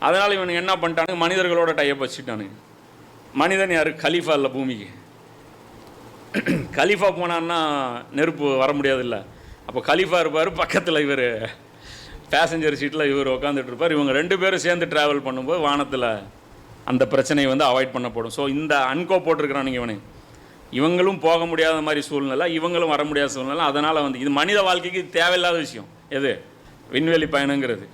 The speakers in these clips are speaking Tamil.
அதனால் இவனுங்க என்ன பண்ணிட்டானுங்க? மனிதர்களோட டைப் வச்சுட்டானுங்க மனிதன் யார்? கலீஃபா இல்லை பூமிக்கு. கலீஃபா போனான்னா நெருப்பு வர முடியாதுல்ல. அப்போ கலீஃபா இருப்பார் பக்கத்தில் இவர். பேசஞ்சர் சீட்டில் இவர் உட்காந்துட்டு இருப்பார். இவங்க ரெண்டு பேரும் சேர்ந்து ட்ராவல் பண்ணும்போது வானத்தில் அந்த பிரச்சனையை வந்து அவாய்ட் பண்ணப்படும். ஸோ இந்த அன்கோ போட்டிருக்கிறானுங்க இவனு. இவங்களும் போக முடியாத மாதிரி சூழ்நிலை இவங்களும் வர முடியாத சூழ்நிலை. அதனால் வந்து இது மனித வாழ்க்கைக்கு தேவையில்லாத விஷயம். எது? விண்வெளி பயணங்கிறது.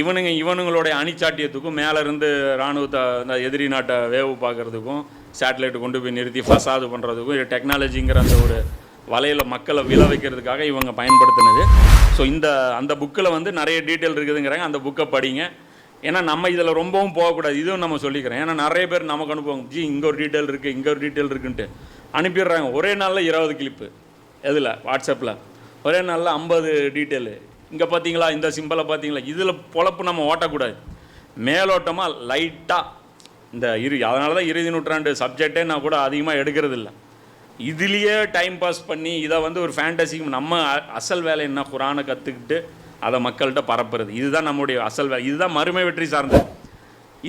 இவனுங்க இவனுங்களுடைய அணிச்சாட்டியத்துக்கும் மேலேருந்து இராணுவத்தை அந்த எதிரி நாட்டை வேவு பார்க்கறதுக்கும் சேட்டலைட் கொண்டு போய் நிறுத்தி ஃபசாது பண்ணுறதுக்கும் டெக்னாலஜிங்கிற அந்த ஒரு வலையில் மக்களை விழ வைக்கிறதுக்காக இவங்க பயன்படுத்தினது. ஸோ இந்த அந்த புக்கில் வந்து நிறைய டீட்டெயில் இருக்குதுங்கிறாங்க. அந்த புக்கை படிங்க. ஏன்னா நம்ம இதில் ரொம்பவும் போகக்கூடாது. இதுவும் நம்ம சொல்லிக்கிறோம். ஏன்னா நிறைய பேர் நமக்கு அனுப்புவாங்க. ஜி இங்கே ஒரு டீட்டெயில் இருக்குது இங்கே ஒரு டீட்டெயில் இருக்குன்ட்டு. அனுப்பிடுறாங்க. ஒரே நாளில் இருபது கிளிப்பு எதில்? வாட்ஸ்அப்பில் ஒரே நாளில் ஐம்பது டீட்டெயிலு இங்கே பார்த்தீங்களா இந்த சிம்பிளை பார்த்தீங்களா இதில் பொழப்பு நம்ம ஓட்டக்கூடாது. மேலோட்டமாக லைட்டாக இந்த இரு அதனால தான் இறுதி நூற்றாண்டு சப்ஜெக்டே நான் கூட அதிகமாக எடுக்கிறது இல்லை இதுலேயே டைம் பாஸ் பண்ணி இதை வந்து ஒரு ஃபேண்டசிக்கு நம்ம அசல் வேலை என்ன? குரானை கற்றுக்கிட்டு அதை மக்கள்கிட்ட பரப்புறது. இதுதான் நம்முடைய அசல் வேலை. இதுதான் மறுமை வெற்றி சார்ந்தது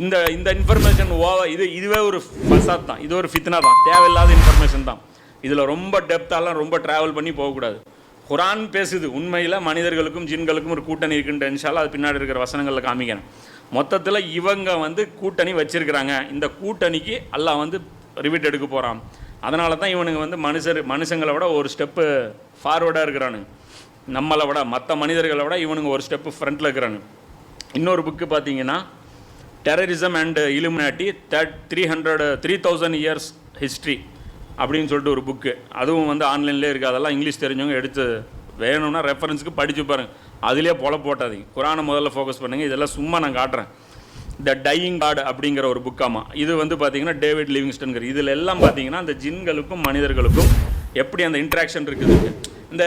இந்த இந்த இன்ஃபர்மேஷன் ஓவ இது இதுவே ஒரு ஃபசாத் தான். இது ஒரு ஃபித்னா தான். தேவையில்லாத இன்ஃபர்மேஷன் தான். இதில் ரொம்ப டெப்த்தாலாம் ரொம்ப ட்ராவல் பண்ணி போகக்கூடாது. குரான் பேசுது. உண்மையில் மனிதர்களுக்கும் ஜின்களுக்கும் ஒரு கூட்டணி இருக்குன்ற இன்ஷால்லா அது பின்னாடி இருக்கிற வசனங்களில் காமிக்கணும். மொத்தத்தில் இவங்க வந்து கூட்டணி வச்சிருக்கிறாங்க. இந்த கூட்டணிக்கு அல்லாஹ் வந்து ரிவிட் எடுக்க போகிறான் அதனால தான் இவனுங்க வந்து மனுஷர் மனுஷங்களை விட ஒரு ஸ்டெப்பு ஃபார்வேர்டாக இருக்கிறானுங்க. நம்மளை விட மற்ற மனிதர்களை விட இவனுங்க ஒரு ஸ்டெப்பு ஃப்ரண்ட்டில் இருக்கிறானுங்க. இன்னொரு புக்கு பார்த்தீங்கன்னா terrorism and illuminati third three hundred three thousand years history அப்படின்னு சொல்லிட்டு ஒரு புக்கு அதுவும் வந்து ஆன்லைன்லேயே இருக்குது அதெல்லாம் இங்கிலீஷ் தெரிஞ்சவங்க எடுத்து வேணும்னா ரெஃபரன்ஸுக்கு படித்து பாருங்க. அதுலேயே பொல போட்டாதீங்க. குரானை முதல்ல ஃபோக்கஸ் பண்ணுங்கள் இதெல்லாம் சும்மா நான் காட்டுறேன். த டையிங் பாடு அப்படிங்கிற ஒரு புக்காமா இது வந்து பார்த்தீங்கன்னா டேவிட் லிவிங்ஸ்டன்கிற இதில் எல்லாம் பார்த்தீங்கன்னா அந்த ஜின்களுக்கும் மனிதர்களுக்கும் எப்படி அந்த இன்ட்ராக்ஷன் இருக்குது? இந்த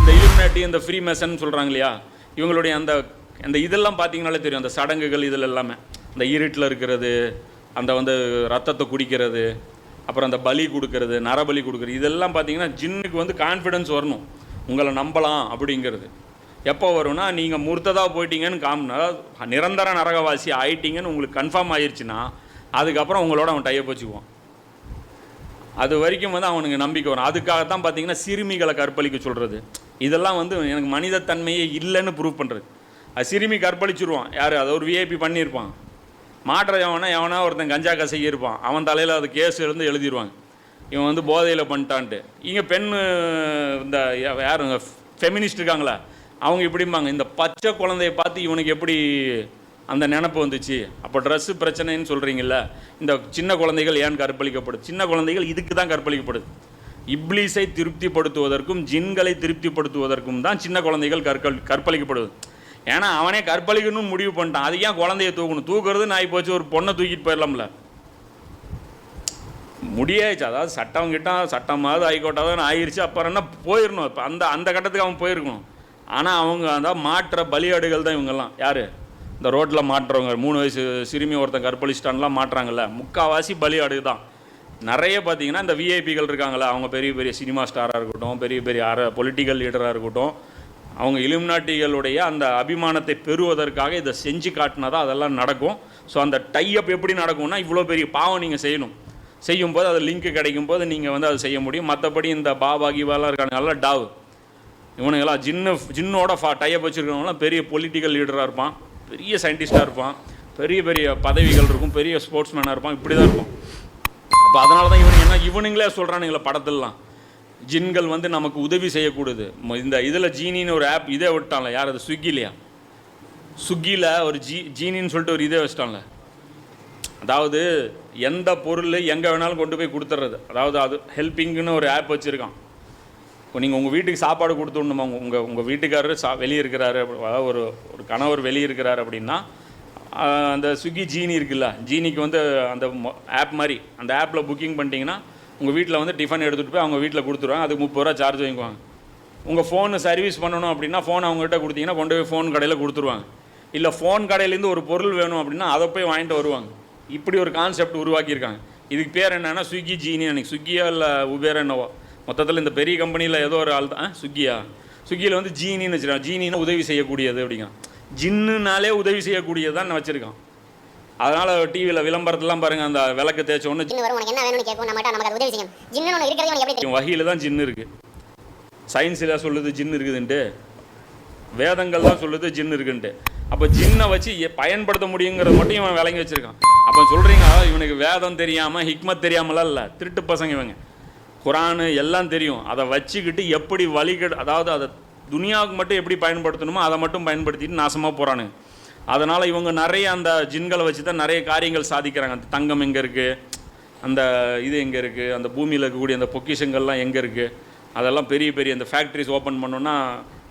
இந்த இலுமினாட்டி இந்த ஃப்ரீ மெசன் சொல்கிறாங்க இல்லையா? இவங்களுடைய அந்த அந்த இதெல்லாம் பார்த்தீங்கனாலே தெரியும். அந்த சடங்குகள் இதில் எல்லாமே. இந்த இருட்டில் இருக்கிறது அந்த வந்து ரத்தத்தை குடிக்கிறது அப்புறம் அந்த பலி கொடுக்கறது நரபலி கொடுக்கறது இதெல்லாம் பார்த்தீங்கன்னா ஜின்னுக்கு வந்து கான்ஃபிடன்ஸ் வரணும். உங்களை நம்பலாம் அப்படிங்கிறது. எப்போ வரும்னா நீங்கள் முர்த்ததாக போயிட்டீங்கன்னு காமினா நிரந்தர நரகவாசி ஆயிட்டீங்கன்னு உங்களுக்கு கன்ஃபார்ம் ஆயிடுச்சுன்னா அதுக்கப்புறம் உங்களோட அவன் டையப் வச்சுக்குவான். அது வரைக்கும் வந்து அவனுக்கு நம்பிக்கை வரும். அதுக்காகத்தான் பார்த்தீங்கன்னா சிறுமிகளை கற்பழிக்க சொல்கிறது இதெல்லாம் வந்து எனக்கு மனிதத்தன்மையே இல்லைன்னு ப்ரூவ் பண்ணுறது அது சிறுமி கற்பழிச்சிருவான். யார்? அதை ஒரு விஐபி பண்ணியிருப்பான். மாற்ற எவனா எவனா ஒருத்தன் கஞ்சா கசைக்கி இருப்பான். அவன் தலையில் அது கேஸ் எழுந்து எழுதிடுவாங்க இவன் வந்து போதையில் பண்ணிட்டான்ட்டு. இங்கே பெண் இந்த யாருங்க ஃபெமினிஸ்ட் இருக்காங்களா அவங்க இப்படிம்பாங்க. இந்த பச்சை குழந்தைய பார்த்து இவனுக்கு எப்படி அந்த நினப்பு வந்துச்சு? அப்போ ட்ரெஸ்ஸு பிரச்சனைன்னு சொல்கிறீங்கள இந்த சின்ன குழந்தைகள் ஏன் கற்பழிக்கப்படுது? சின்ன குழந்தைகள் இதுக்கு தான் கற்பழிக்கப்படுது. இப்லீஸை திருப்திப்படுத்துவதற்கும் ஜின்களை திருப்திப்படுத்துவதற்கும் தான் சின்ன குழந்தைகள் கற்கள் கற்பழிக்கப்படுது ஏன்னா அவனே கற்பழிக்கணும்னு முடிவு பண்ணிட்டான். அதுக்கு ஏன் குழந்தைய தூக்கணும்? தூக்குறது நாய் போச்சு ஒரு பொண்ணை தூக்கிட்டு போயிடலாம்ல. முடியாச்சு அதாவது சட்டம் கிட்ட சட்டமாவது ஹைகோர்ட்டாவது ஆயிடுச்சு அப்புறம் என்ன போயிடணும் இப்போ அந்த அந்த கட்டத்துக்கு அவன் போயிருக்கணும். ஆனால் அவங்க அந்த மாற்ற பலியாடுகள் தான் இவங்கெல்லாம். யார்? இந்த ரோட்டில் மாட்டுறவங்க. மூணு வயசு சிறுமி ஒருத்தன் கற்பழிச்சிட்டான்லாம் மாட்டுறாங்கல்ல. முக்காவாசி பலியாடு தான் நிறைய பார்த்தீங்கன்னா இந்த விஐபிகள் இருக்காங்களே அவங்க பெரிய பெரிய சினிமா ஸ்டாராக இருக்கட்டும் பெரிய பெரிய அர பொலிட்டிக்கல் லீடராக இருக்கட்டும். அவங்க இலுமினாட்டிகளுடைய அந்த அபிமானத்தை பெறுவதற்காக இதை செஞ்சு காட்டினா தான் அதெல்லாம் நடக்கும். ஸோ அந்த டைஅப் எப்படி நடக்கும்னா இவ்வளோ பெரிய பாவம் நீங்கள் செய்யணும். செய்யும்போது அது லிங்க் கிடைக்கும் போது நீங்கள் வந்து அதை செய்ய முடியும். மற்றபடி இந்த பாபா கிபாலாம் இருக்காங்க நல்லா டாவ். இவனுங்கெல்லாம் ஜின்னு ஜின்னோட ஃபா டைப் வச்சுருக்கவங்களாம் பெரிய பொலிட்டிக்கல் லீடராக இருப்பான். பெரிய சயின்டிஸ்டாக இருப்பான். பெரிய பெரிய பதவிகள் இருக்கும். பெரிய ஸ்போர்ட்ஸ்மேனாக இருப்பான். இப்படி தான் இருப்பான் அப்போ அதனால தான் இவனுங்க என்ன இவனுங்களே சொல்கிறானுங்களே படத்துலலாம். ஜின்கள் வந்து நமக்கு உதவி செய்யக்கூடாது. இந்த இதில் ஜீனின்னு ஒரு ஆப் இதே விட்டான்ல யார் அது? ஸ்விக்கிலையா ஸ்விக்கியில் ஒரு ஜீ ஜீனின்னு சொல்லிட்டு ஒரு இதே வச்சிட்டான்ல. அதாவது எந்த பொருள் எங்கே வேணாலும் கொண்டு போய் கொடுத்துட்றது அதாவது அது ஹெல்பிங்னு ஒரு ஆப் வச்சுருக்கான். இப்போ நீங்கள் உங்கள் வீட்டுக்கு சாப்பாடு கொடுத்து விடணுமா உங்கள் உங்கள் உங்கள் வீட்டுக்காரர் சா வெளியே இருக்கிறாரு அதாவது ஒரு ஒரு கணவர் வெளியே இருக்கிறார் அப்படின்னா அந்த ஸ்விக்கி ஜீனி இருக்குல்ல ஜீனிக்கு வந்து அந்த ஆப் மாதிரி அந்த ஆப்பில் புக்கிங் பண்ணிட்டீங்கன்னா உங்கள் வீட்டில் வந்து டிஃபன் எடுத்துகிட்டு போய் அவங்க வீட்டில் கொடுத்துருவாங்க. அதுக்கு முப்பது ரூபா சார்ஜ் வாங்குவாங்க உங்கள் ஃபோனு சர்வீஸ் பண்ணணும் அப்படின்னா ஃபோன் அவங்ககிட்ட கொடுத்தீங்கன்னா கொண்டு போய் ஃபோன் கடையில் கொடுத்துருவாங்க. இல்லை ஃபோன் கடையிலேருந்து ஒரு பொருள் வேணும் அப்படின்னா அதை போய் வாங்கிட்டு வருவாங்க. இப்படி ஒரு கான்செப்ட் உருவாக்கியிருக்காங்க. இதுக்கு பேர் என்னென்னா ஸ்விக்கி ஜீனி அன்றைக்கி ஸ்விக்கியா இல்லை உபேர் என்னவோ. மொத்தத்தில் இந்த பெரிய கம்பெனியில் ஏதோ ஒரு ஆள் தான். ஸ்விக்கியா ஸ்விக்கியில் வந்து ஜீனின்னு வச்சுருக்கான் ஜீனின்னு உதவி செய்யக்கூடியது அப்படிங்க ஜின்னுனாலே உதவி செய்யக்கூடியது தான் வச்சுருக்கான் அதனால் டிவியில் விளம்பரத்தெல்லாம் பாருங்கள் அந்த விளக்கு தேய்ச்ச ஜின்னு ஜின்னு ஒன்று தெரியும்? வகையில் தான் ஜின்னு இருக்குது சயின்ஸில் சொல்லுது ஜின் இருக்குதுன்ட்டு. வேதங்கள் தான் சொல்லுது ஜின் இருக்குன்ட்டு. அப்போ ஜின்னை வச்சு பயன்படுத்த முடியுங்கிறத மட்டும் இவன் விளங்கி வச்சிருக்கான். அப்போ சொல்கிறீங்க இவனுக்கு வேதம் தெரியாமல் ஹிக்மத் தெரியாமலாம் இல்லை. திருட்டு பசங்க இவங்க. குரானு எல்லாம் தெரியும். அதை வச்சுக்கிட்டு எப்படி வழிகெடு அதாவது அதை துனியாவுக்கு மட்டும் எப்படி பயன்படுத்தணுமோ அதை மட்டும் பயன்படுத்திட்டு நாசமாக போகிறானுங்க அதனால் இவங்க நிறைய அந்த ஜின்களை வச்சு தான் நிறைய காரியங்கள் சாதிக்கிறாங்க. அந்த தங்கம் எங்கே இருக்குது அந்த இது எங்கே இருக்குது அந்த பூமியில் இருக்கக்கூடிய அந்த பொக்கிஷங்கள்லாம் எங்கே இருக்குது அதெல்லாம் பெரிய பெரிய அந்த ஃபேக்ட்ரிஸ் ஓப்பன் பண்ணோன்னா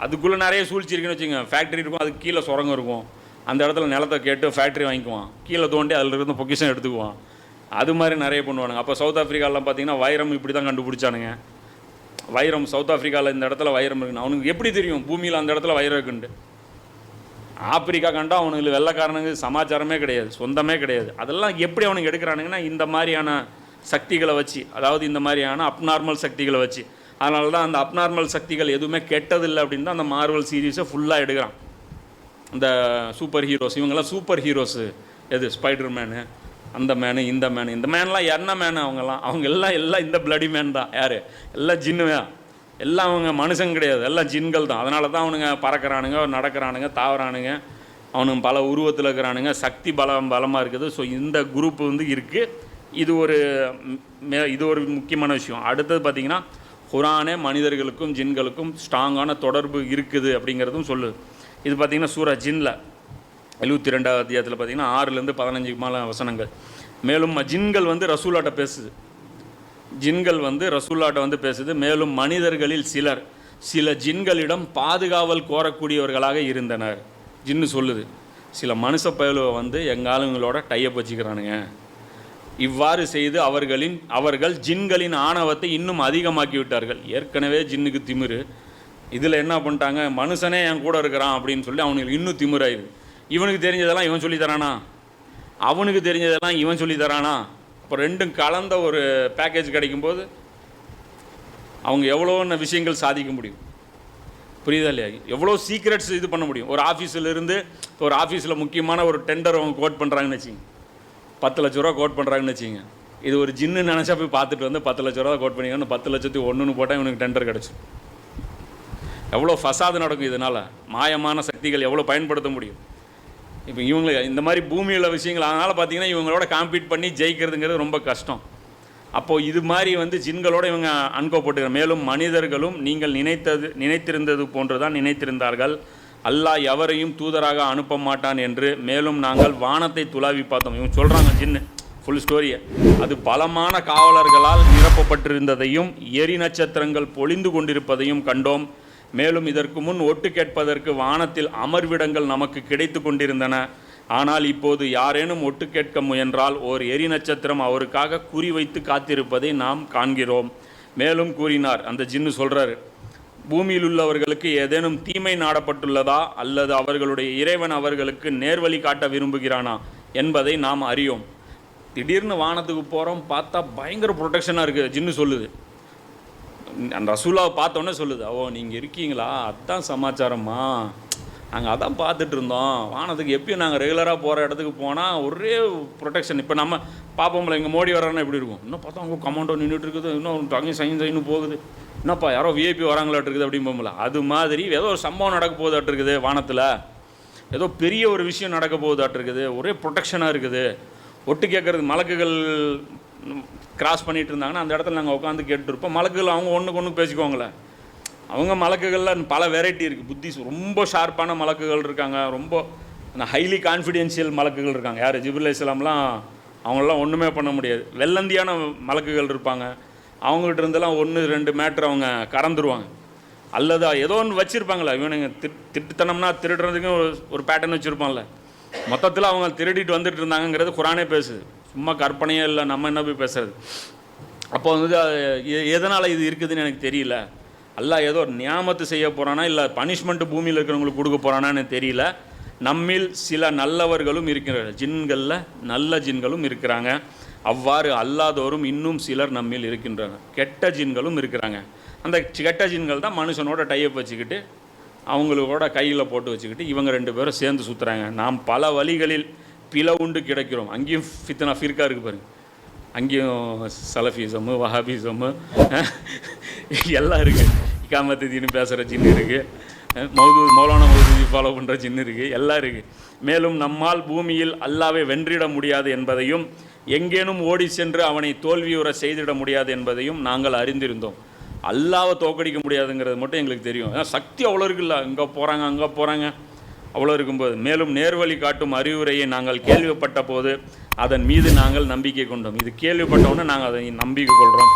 அதுக்குள்ளே நிறைய சூழ்ச்சி இருக்குன்னு வச்சுங்க ஃபேக்ட்ரி இருக்கும் அதுக்கு கீழே சுரங்கம் இருக்கும். அந்த இடத்துல நிலத்தை கேட்டு ஃபேக்ட்ரி வாங்கிக்குவான். கீழே தோண்டி அதில் இருந்து பொக்கிஷம் எடுத்துக்குவான். அது மாதிரி நிறைய பண்ணுவானுங்க. அப்போ சவுத் ஆஃப்ரிக்காலாம் பார்த்தீங்கன்னா வைரம் இப்படி தான் கண்டுபிடிச்சானுங்க. வைரம் சவுத் ஆஃப்ரிக்காவில் இந்த இடத்துல வைரம் இருக்குன்னு. அவனுக்கு எப்படி தெரியும்? பூமியில் அந்த இடத்துல வைரம் இருக்குன்ட்டு. ஆப்பிரிக்கா கண்டா அவனுக்கு வெள்ளக்காரனுக்கு சமாச்சாரமே கிடையாது சொந்தமே கிடையாது. அதெல்லாம் எப்படி அவனுக்கு எடுக்கிறானுங்கன்னா இந்த மாதிரியான சக்திகளை வச்சு அதாவது இந்த மாதிரியான அப்நார்மல் சக்திகளை வச்சு. அதனால தான் அந்த அப்நார்மல் சக்திகள் எதுவுமே கெட்டதில்லை அப்படின்னு தான் அந்த மார்வல் சீரீஸை ஃபுல்லாக எடுக்கிறான். இந்த சூப்பர் ஹீரோஸ் இவங்கெல்லாம் சூப்பர் ஹீரோஸு எது ஸ்பைடர் மேனு அந்த மேனு இந்த மேனு இந்த மேன்லாம் என்ன மேனு அவங்கெல்லாம்? அவங்க எல்லாம் எல்லாம் இந்த பிளடி மேன் தான். யார்? எல்லாம் ஜின்னுவே. எல்லாம் அவங்க மனுஷங்க கிடையாது. எல்லாம் ஜின்கள் தான். அதனால தான் அவனுங்க பறக்கிறானுங்க நடக்கிறானுங்க தாவறானுங்க. அவனுங்க பல உருவத்தில் இருக்கிறானுங்க. சக்தி பலம் பலமாக இருக்குது. ஸோ இந்த குரூப் வந்து இருக்குது இது ஒரு மே இது ஒரு முக்கியமான விஷயம். அடுத்தது பார்த்திங்கன்னா குரானே மனிதர்களுக்கும் ஜின்களுக்கும் ஸ்ட்ராங்கான தொடர்பு இருக்குது அப்படிங்கிறதும் சொல்லுது. இது பார்த்திங்கன்னா சூரா ஜின்னில் எழுபத்தி ரெண்டாவது அத்தியாயத்தில் பார்த்தீங்கன்னா ஆறுலேருந்து பதினஞ்சுக்கு மேலே வசனங்கள். மேலும் ஜின்கள் வந்து ரசூலாட்ட பேசுது. ஜின்கள் வந்து ரசூல்லாட்ட வந்து பேசுது. மேலும் மனிதர்களில் சிலர் சில ஜின்களிடம் பாதுகாவல் கோரக்கூடியவர்களாக இருந்தனர். ஜின்னு சொல்லுது சில மனுஷ பயலுவை வந்து எங்கள் ஆளுங்களோட டையப் வச்சுக்கிறானுங்க. இவ்வாறு செய்து அவர்களின் அவர்கள் ஜின்களின் ஆணவத்தை இன்னும் அதிகமாக்கி விட்டார்கள். ஏற்கனவே ஜின்னுக்கு திமிரு. இதில் என்ன பண்ணிட்டாங்க? மனுஷனே என் கூட இருக்கிறான் அப்படின்னு சொல்லி அவனுக்கு இன்னும் திமிராயிடுது இவனுக்கு தெரிஞ்சதெல்லாம் இவன் சொல்லி தரானா? அவனுக்கு தெரிஞ்சதெல்லாம் இவன் சொல்லி தரானா? இப்போ ரெண்டும் கலந்த ஒரு பேக்கேஜ் கிடைக்கும்போது அவங்க எவ்வளோன்னு விஷயங்கள் சாதிக்க முடியும். புரியுதா இல்லையா? எவ்வளோ சீக்ரெட்ஸ் இது பண்ண முடியும். ஒரு ஆஃபீஸில் இருந்து இப்போ ஒரு ஆஃபீஸில் முக்கியமான ஒரு டெண்டர் அவங்க கோட் பண்ணுறாங்கன்னு வச்சுங்க. பத்து லட்ச ரூபா கோட் பண்ணுறாங்கன்னு வச்சுங்க. இது ஒரு ஜின்னு நினச்சா போய் பார்த்துட்டு வந்து பத்து லட்ச ரூபா கோட் பண்ணிக்கணும் பத்து லட்சத்தி ஒன்றுன்னு போட்டால் இவனுக்கு டெண்டர் கிடச்சிடும் எவ்வளோ ஃபசாது நடக்கும் இதனால். மாயமான சக்திகள் எவ்வளோ பயன்படுத்த முடியும்? இப்போ இவங்களுக்கு இந்த மாதிரி பூமியில் விஷயங்கள் அதனால் பார்த்தீங்கன்னா இவங்களோட காம்பீட் பண்ணி ஜெயிக்கிறதுங்கிறது ரொம்ப கஷ்டம். அப்போது இது மாதிரி வந்து ஜின்களோட இவங்க அன்கோ மேலும் மனிதர்களும் நீங்கள் நினைத்தது நினைத்திருந்தது போன்று தான் நினைத்திருந்தார்கள். அல்லாஹ் எவரையும் தூதராக அனுப்ப மாட்டான் என்று மேலும் நாங்கள் வானத்தை துளாவி பார்த்தோம். இவங்க சொல்கிறாங்க ஜின்னு ஃபுல் ஸ்டோரியை அது பலமான காவலர்களால் நிரப்பப்பட்டிருந்ததையும் எரி நட்சத்திரங்கள் பொழிந்து கொண்டிருப்பதையும் கண்டோம். மேலும் இதற்கு முன் ஒட்டு கேட்பதற்கு வானத்தில் அமர்விடங்கள் நமக்கு கிடைத்து கொண்டிருந்தன. ஆனால் இப்போது யாரேனும் ஒட்டு கேட்க முயன்றால் ஓர் எரி நட்சத்திரம் அவருக்காக குறிவைத்து காத்திருப்பதை நாம் காண்கிறோம். மேலும் கூறினார் அந்த ஜின்னு சொல்கிறார் பூமியில் உள்ளவர்களுக்கு ஏதேனும் தீமை நாடப்பட்டுள்ளதா? அல்லது அவர்களுடைய இறைவன் அவர்களுக்கு நேர்வழி காட்ட விரும்புகிறானா? என்பதை நாம் அறியோம். திடீர்னு வானத்துக்கு போகிறோம் பார்த்தா பயங்கர ப்ரொடெக்ஷனாக இருக்குது ஜின்னு சொல்லுது. அந்த ரசூலாவை பார்த்தோன்னே சொல்லுது ஓ நீங்கள் இருக்கீங்களா? அதான் சமாச்சாரம்மா. நாங்கள் அதான் பார்த்துட்டு இருந்தோம். வானத்துக்கு எப்பயும் நாங்கள் ரெகுலராக போகிற இடத்துக்கு போனால் ஒரே ப்ரொடெக்ஷன் இப்போ நம்ம பார்ப்போம்ல இங்கே மோடி வரானா எப்படி இருக்கும்? இன்னும் பார்த்தா அவங்க கமாண்டோ நின்றுட்டு இருக்குது. இன்னும் தங்கி சைன் சைன்னு போகுது. என்னப்பா யாரோ விஐபி வராங்களாட்டு இருக்குது அப்படிம்போம்ல. அது மாதிரி ஏதோ ஒரு சம்பவம் நடக்க போகுதாட்டு இருக்குது வானத்தில். ஏதோ பெரிய ஒரு விஷயம் நடக்க போகுதாட்டு இருக்குது ஒரே ப்ரொடெக்ஷனாக இருக்குது. ஒட்டு கேட்குறது மலக்குகள் கிராஸ் பண்ணிட்டு இருந்தாங்கன்னா அந்த இடத்துல நாங்கள் உட்காந்து கேட்டுருப்போம். மலக்குகள் அவங்க ஒன்றுக்கு ஒன்று பேசிக்குவாங்களே. அவங்க மலக்குகளில் பல வெரைட்டி இருக்குது புத்தி ரொம்ப ஷார்ப்பான மலக்குகள் இருக்காங்க. ரொம்ப அந்த ஹைலி கான்ஃபிடென்ஷியல் மலக்குகள் இருக்காங்க. யார்? ஜிபுல் இஸ்லாம்லாம் அவங்களெலாம் ஒன்றுமே பண்ண முடியாது. வெள்ளந்தியான மலக்குகள் இருப்பாங்க. அவங்ககிட்ட இருந்தெல்லாம் ஒன்று ரெண்டு மேட்ரு அவங்க கறந்துருவாங்க. அல்லது ஏதோ ஒன்று வச்சுருப்பாங்களே. இவனுங்க திட் திட்டுத்தனம்னா திருடுறதுக்கும் ஒரு ஒரு பேட்டர்ன் வச்சுருப்பான்ல மொத்தத்தில் அவங்க திருடிட்டு வந்துட்டு இருந்தாங்கங்கிறது குரானே பேசுது. சும்மா கற்பனையே இல்லை நம்ம என்ன போய் பேசுறது? அப்போ வந்து அது எ- எதனால் இது இருக்குதுன்னு எனக்கு தெரியல. அல்ல ஏதோ நியாமத்து செய்ய போகிறானா இல்லை பனிஷ்மெண்ட்டு பூமியில் இருக்கிறவங்களுக்கு கொடுக்க போகிறானான்னு தெரியல. நம்மில் சில நல்லவர்களும் இருக்கிறார்கள். ஜின்களில் நல்ல ஜின்களும் இருக்கிறாங்க. அவ்வாறு அல்லாதோரும் இன்னும் சிலர் நம்மில் இருக்கின்றனர். கெட்ட ஜின்களும் இருக்கிறாங்க. அந்த கெட்ட ஜின்கள் தான் மனுஷனோட டையப் வச்சுக்கிட்டு அவங்களோட கையில் போட்டு வச்சுக்கிட்டு இவங்க ரெண்டு பேரும் சேர்ந்து சுற்றுறாங்க நாம் பல வழிகளில் பிளவுண்டு கிடைக்கிறோம். அங்கேயும் ஃபித்தனா ஃபிர்கா இருக்குது பாருங்க. அங்கேயும் சலஃபிசமு வஹாபிசமு எல்லாம் இருக்குது இக்காமத்துன்னு பேசுகிற சின்ன இருக்குது மௌது மௌலான மௌதூதி ஃபாலோ பண்ணுற சின்ன இருக்குது எல்லாம் இருக்குது மேலும் நம்மால் பூமியில் அல்லாவை வென்றிட முடியாது என்பதையும் எங்கேனும் ஓடி சென்று அவனை தோல்வியுற செய்திட முடியாது என்பதையும் நாங்கள் அறிந்திருந்தோம். அல்லாவை தோக்கடிக்க முடியாதுங்கிறது மட்டும் எங்களுக்கு தெரியும். ஏன்னா சக்தி அவ்வளோ இருக்குல்ல. இங்கே போகிறாங்க அங்கே போகிறாங்க அவ்வளோ இருக்கும்போது மேலும் நேர்வழி காட்டும் அறிவுரையை நாங்கள் கேள்விப்பட்ட போது அதன் மீது நாங்கள் நம்பிக்கை கொண்டோம். இது கேள்விப்பட்டவுடனே நாங்கள் அதை நம்பிக்கை கொள்கிறோம்